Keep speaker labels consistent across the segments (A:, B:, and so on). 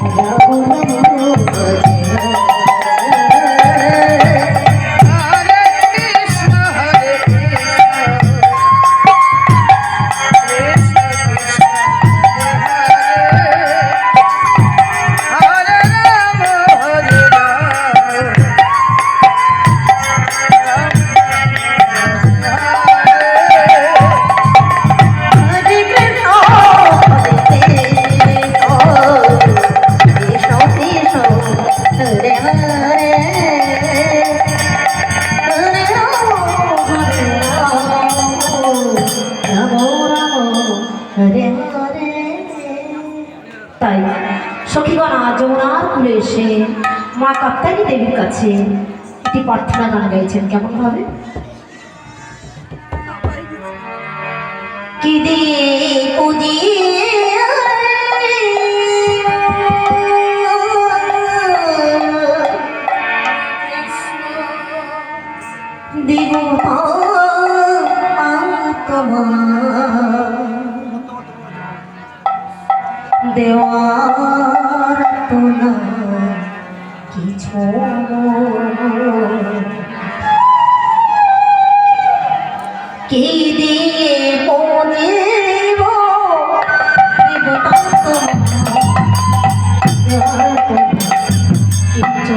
A: 还要不要 দেবীর কাছে একটি প্রার্থনা গান গাইছেন কেমন ভাবে? কি দিয়ে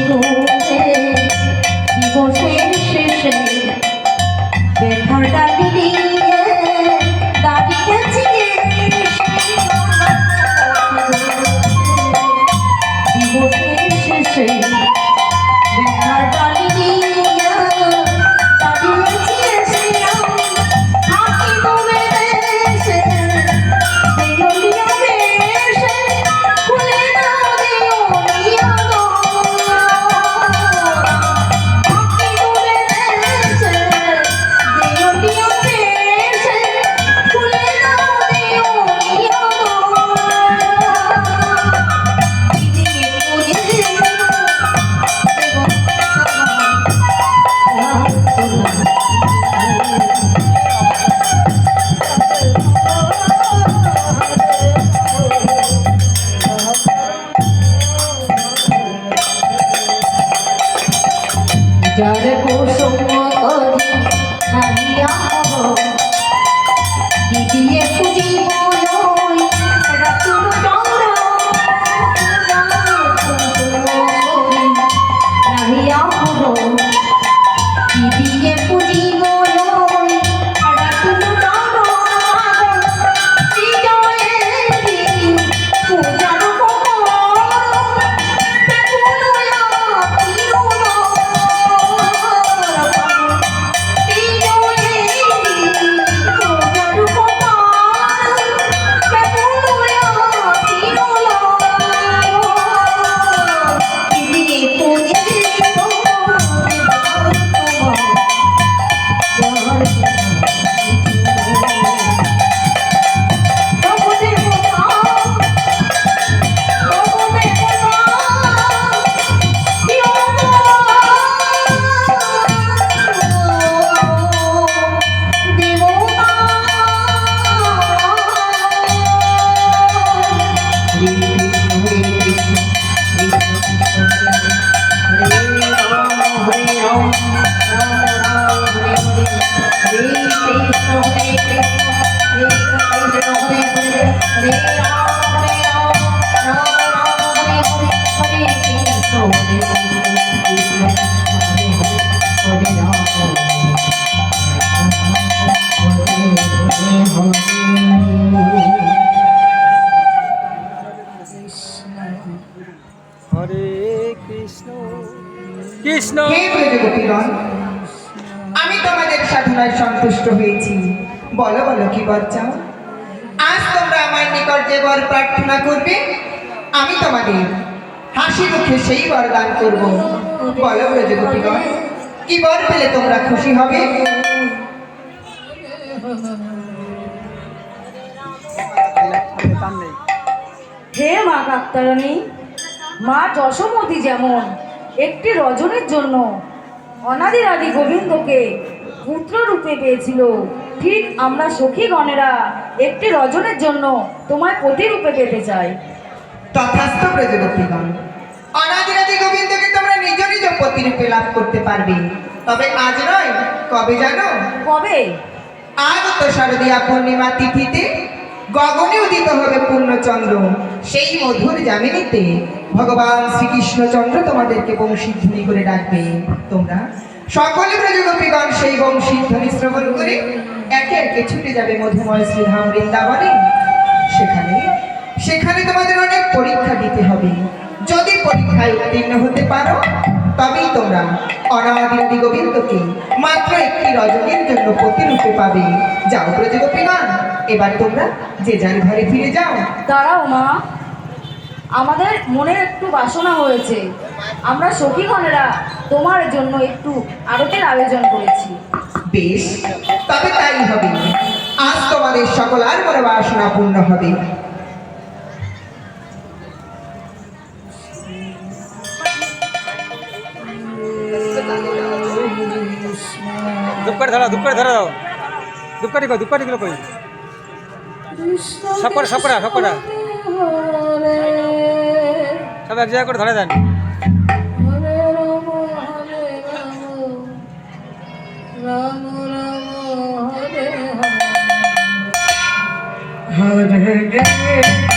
A: শুরু যার কুসুম করি নাহিয়া কৃষ্ণ।
B: হে ব্রজগোপীগণ আমি তোমাদের সাধনায় সন্তুষ্ট হয়েছি। বলো বলো কি বর চাও? আজ তোমরা আমার নিকট যে বর প্রার্থনা করবে আমি তোমাদের হাসি মুখে সেই বর দান করব। বলো ব্রজগোপীগণ কি বর পেলে তোমরা খুশি হবে?
C: হে মা কাত্তারানী মা যশোমতি যেমন একটি রজনের জন্য অনাদি আদি গোবিন্দকে পুত্র রূপে পেয়েছিল। ঠিক আমরা সখী গণেরা একটি রজনের জন্য তোমায় প্রতিরূপে পেতে চাই।
B: তথাস্থ ব্রজগোপীগণ অনাদিরাদি গোবিন্দকে তোমরা নিজ নিজ প্রতিরূপে লাভ করতে পারবে। তবে আজ নয় কবে জানো?
C: কবে?
B: আগত শারদীয়া পূর্ণিমা তিথিতে। গগনে উদিত হবে পূর্ণচন্দ্র। সেই মধুর জামিনীতে ভগবান শ্রীকৃষ্ণচন্দ্র তোমাদেরকে বংশীধ্বনি করে ডাকবে। তোমরা সকলে ব্রজগোপীগণ সেই বংশী বংশীধ্বনি শ্রবণ করে একে একে ছুটে যাবে মধুময় শ্রীধাম বৃন্দাবনে। সেখানে সেখানে তোমাদের অনেক পরীক্ষা দিতে হবে। যদি পরীক্ষায় উত্তীর্ণ হতে পারো, তবেই তোমরা অনাদিরাদি গোবিন্দকে মাত্র একটি রজনীর জন্য প্রতিরূপে পাবে। যাও ব্রজগোপীগণ। এবার তোমরা যে যার ঘরে ফিরে যাও।
C: দাঁড়াও মা। আমাদের মনে একটু বাসনা হয়েছে। আমরা সখীগণেরা তোমার জন্য একটু আরতের আয়োজন করেছি।
B: বেশ তবে তাই হবে। আজ তোমাদের সকল আর মনে বাসনা পূর্ণ হবে।
D: ধূপকাঠি ধরা ধূপকাঠি ধরা। দাও ধূপকাঠি কই ধূপকাঠি গুলো কই? সব করে সব করে সব করে সব এক জায়গা করে ধরে দেন।
E: হরে হরে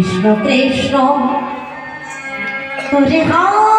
E: কৃষ্ণ কৃষ্ণ। হরে হরে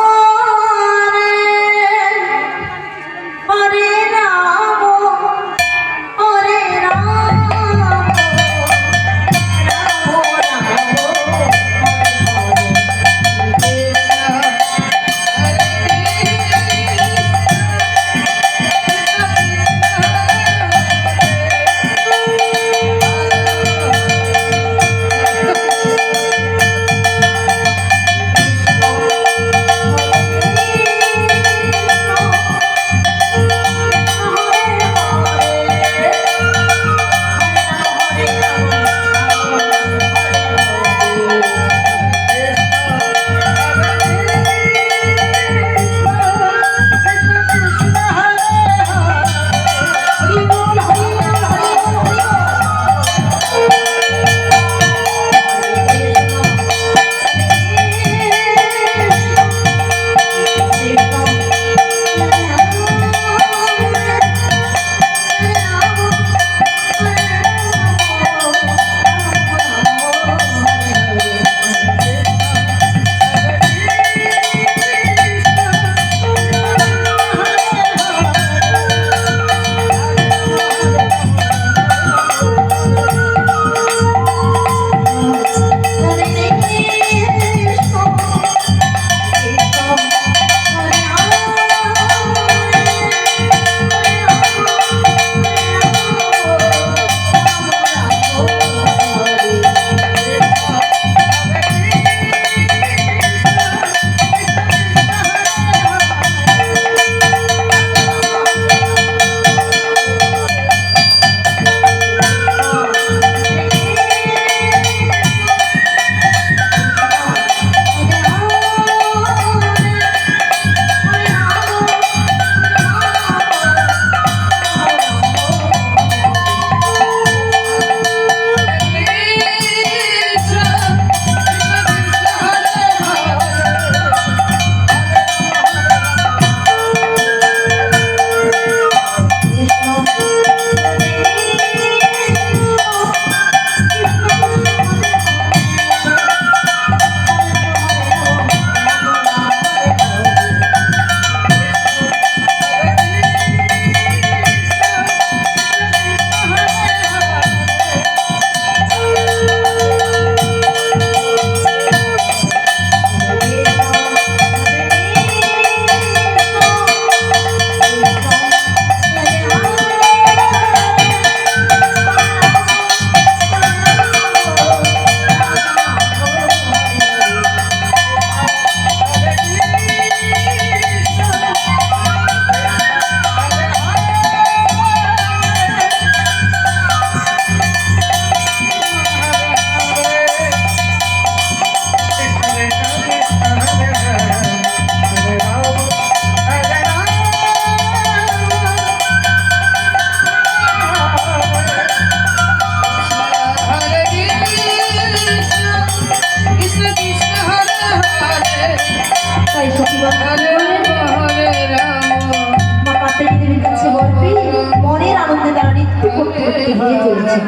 E: তারা করতে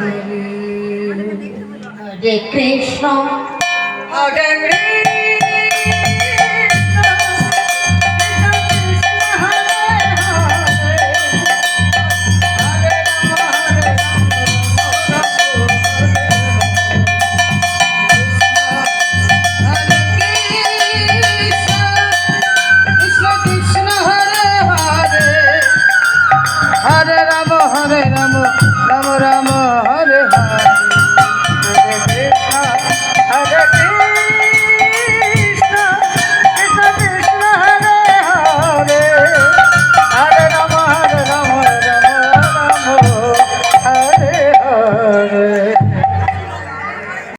E: কৃষ্ণ